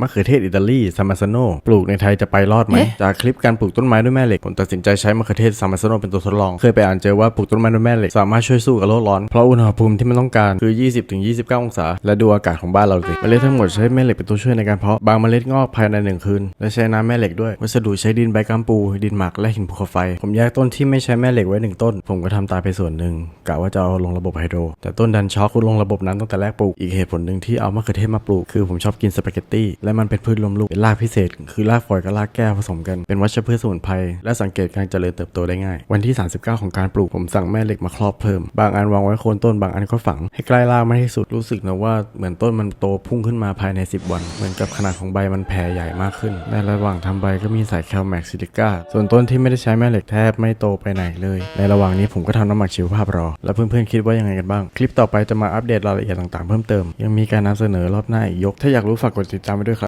มะเขือเทศอิตาลีซามาซโนปลูกในไทยจะไปรอดไหมเอ๊ะจากคลิปการปลูกต้นไม้ด้วยแม่เหล็กผมตัดสินใจใช้มะเขือเทศซามาซโนเป็นตัวทดลอง เคยไปอ่านเจอว่าปลูกต้นไม้ด้วยแม่เหล็กสามารถช่วยสู้กับโลกร้อน เพราะอุณหภูมิที่มันต้องการคือ 20-29 องศา และดูอากาศของบ้านเราสิเมล็ดทั้งหมดใช้แม่เหล็กเป็นตัวช่วยในการเพาะบางเมล็ดงอกภายในหนึ่งคืนและใช้น้ำแม่เหล็กด้วยวัสดุใช้ดินใบกัมปู ดินหมักและหินภูเขาไฟ ผมแยกต้นที่ไม่ใช้แม่เหล็กไว้หนึ่งต้น ผมก็ทำตายไปส่วนหนึ่งกะว่าจะเอาลงระบบไฮโดรแต่ต้นดันช็อกคุณลงระบบนั้นตั้งแต่แรกปลูกอีกเหตุผลหนึ่งที่เอามะเขือเทศมาปลูกคือผมชอบกินสปาเกตตี้และและมันเป็นพืชลมลูกเป็นรากพิเศษ คือรากฝอยกับรากแก้วผสมกันเป็นวัชพืชสมุนไพรและสังเกตการเจริญเติบโตได้ง่าย วันที่ 39 ของการปลูกผมสั่งแม่เหล็กมาครอบเพิ่ม บางอันวางไว้โคนต้นบางอันก็ฝัง ให้ใกล้รากมากที่สุดรู้สึกนะว่าเหมือนต้นมันโตพุ่งขึ้นมาภายใน 10 วัน เหมือนกับขนาดของใบมันแผ่ใหญ่มากขึ้นในระหว่างทำใบก็มีสายแคลแม็กซิลิก้าส่วนต้นที่ไม่ได้ใช้แม่เหล็กแทบไม่โตไปไหนเลย ในระหว่างนี้ผมก็ทำน้ำหมักชีวภาพรอ แล้วเพื่อนๆคิดว่ายังไงกันบ้าง คลิปต่อไปจะมาอัปเดตรายละเอียดต่างๆเพิ่มเติมยังมีการนำเสนอรอบหน้าอีกยกถ้าอยากรู้ฝากกดติดตามไปด้วย